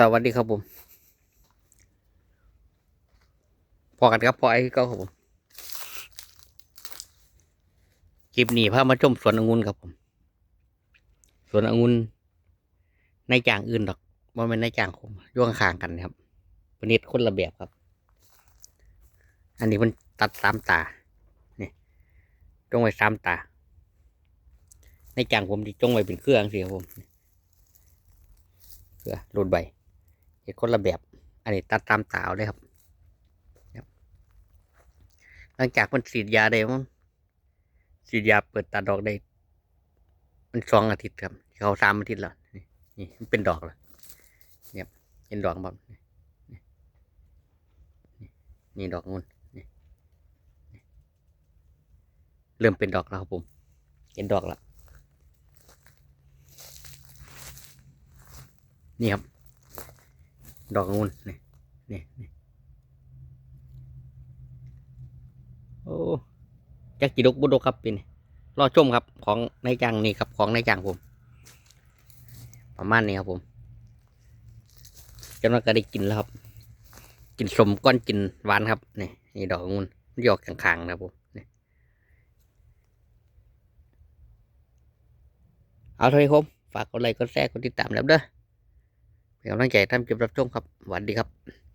สวัสดีครับผม พอกันครับพอไอ้ก็ครับผมคลิปนี้พามาชมสวนองุ่นครับผม สวนองุ่นในจางอื่นดอกว่าเป็นในจางผมย่วงข้างกันครับปนิดคนละแบบครับ อันนี้มันตัดสามตาเนี่ยจงไว้สามตา ในจางผมที่จงไว้เป็นเครื่องสิครับผมเครื่อรูดใบ เห็ดคนละแบบ อันนี้ตัดตามตาเอาเลยครับ หลังจากมันฉีดยาได้มั้งฉีดยาเปิดตาดอกได้ มันสองอาทิตย์ครับ เขาสามอาทิตย์แล้วนี่มันเป็นดอกแล้วเนี่ยเป็นดอกบบนี่นี่ดอกงุนเริ่มเป็นดอกแล้วครับผม เห็นดอกแล้ว นี่ครับ ดอกองุ่นนี่นี่นี่โอ้จักจิดกบุดกครับปีนี้รอชมครับของในายจังนี่ครับของในายจังผม ประมาณนี้ครับผมจนว่าก็ได้กินแล้วครับ กินสมก้อนกินหวานครับนี่นี่ดอกองุ่นหยออกข้างๆนะครับผมนี่เอาเท่านี้ครับ ฝากกดไลค์กดแชร์กดติดตามแล้วเด้อ เป็นกำลังใจท่านเก็บรับชมครับสวัสดีครับ